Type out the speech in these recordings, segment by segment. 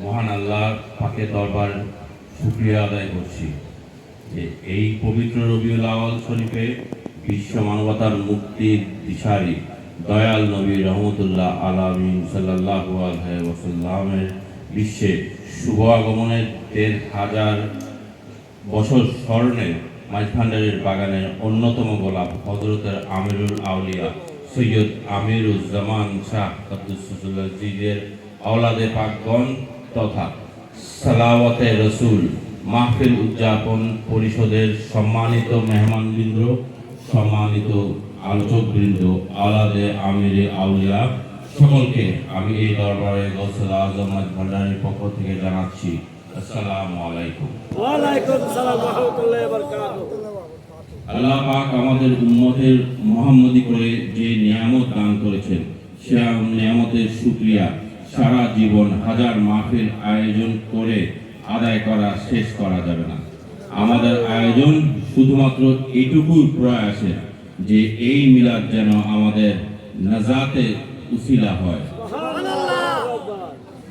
মহান আল্লাহ পাকে দরবার শুকরিয়া আদায় করছি। যে এই পবিত্র রবিউল আওয়াল শরীফে বিশ্ব মানবতার মুক্তির দিশারি দয়াল নবী রহমতুল্লাহ আলামিন আলাইহি ওয়াসাল্লামের বিশ্বে শুভ আগমনের দেড় হাজার বছর স্মরণে মাঝভান্ডারের বাগানের অন্যতম গোলাপ হজরতের আমিরুল আউলিয়া সৈয়দ আমিরুজ্জামান শাহ কাবদুসুল্লাহিদের আওলাদে পাকগণ তথা সালাওয়াতে রসুল মাহফিল উদযাপন পরিষদের সম্মানিত মেহমানবৃন্দ, সম্মানিত আলোচকবৃন্দ, আওলাদে আমিরে আউলিয়া সকলকে আমি এই দরবারে গৌসল আজম ভান্ডারের পক্ষ থেকে জানাচ্ছি, আসসালামু আলাইকুম। ওয়ালাইকুম সালাম, রহমতুল্লাহ বরকাত আল্লাহ পাক আমাদের উম্মতের মোহাম্মদি করে যে নিয়ামত দান করেছেন সে নিয়ামতের শুক্রিয়া সারা জীবন হাজার মাহফিল আয়োজন করে আদায় করা, শেষ করা যাবে না। আমাদের আয়োজন শুধুমাত্র এইটুকু প্রয়াসে, যে এই মিলাদ যেন আমাদের নাজাতে উসিলা হয়।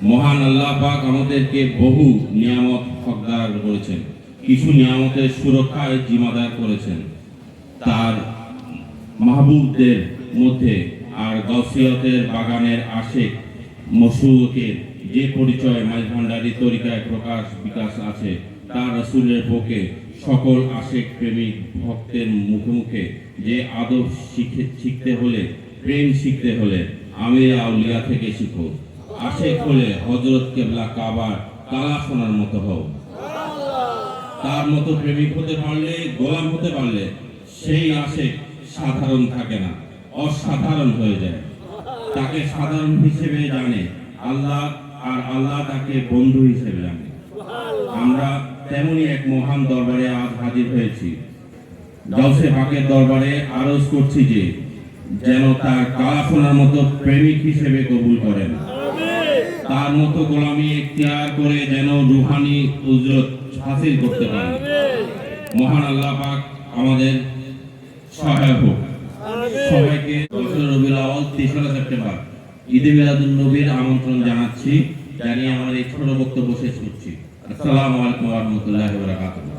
মহান আল্লাহ পাক আমাদেরকে বহু নিয়ামত হকদার করেছেন। কিছু নিয়ামতের সুরক্ষায় জিম্মাদার করেছেন। তার মাহবুবদের মধ্যে আর গসিয়তের বাগানের আশেক মসুকের যে পরিচয় মাঝভান্ডারি তরিকায় প্রকাশ বিকাশ আছে তার রসুলের পক্ষে সকল আশেক প্রেমিক ভক্তের মুখে মুখে যে আদব শিখে শিখতে হলে, প্রেম শিখতে হলে আমির আউলিয়া থেকে শিখো আশেক হলে হজরত কেবলা কাবার কালা শোনার মতো হও। তার মতো প্রেমিক হতে পারলে, গোলাম হতে পারলে, সেই আশেক সাধারণ থাকে না, অসাধারণ হয়ে যায়। তাকে সাধারণ হিসেবে জানে, আল্লাহ আর আল্লাহ তাকে বন্ধু হিসেবে জানে। আমরা তেমনি এক মহান দরবারে আজ হাজির হয়েছি। গাউসে পাকের দরবারে আরজ করছি যে, যেন তার কালা মতো প্রেমিক হিসেবে কবুল করেন। তার মতো গোলামি এখতিয়ার করে যেন রুহানি উজরত হাসিল করতে পারে। মহান আল্লাহ পাক আমাদের সহায়ক হোক। সবাইকে দশই রবিউল আওয়াল তেসরা সেপ্টেম্বর, ঈদে মিলাদুন নবীর আমন্ত্রণ জানাচ্ছি, জানিয়ে আমার এই ছোট বক্তব্য শেষ করছি। আসসালামু আলাইকুম ওয়া রাহমাতুল্লাহি ওয়া বারাকাতুহু।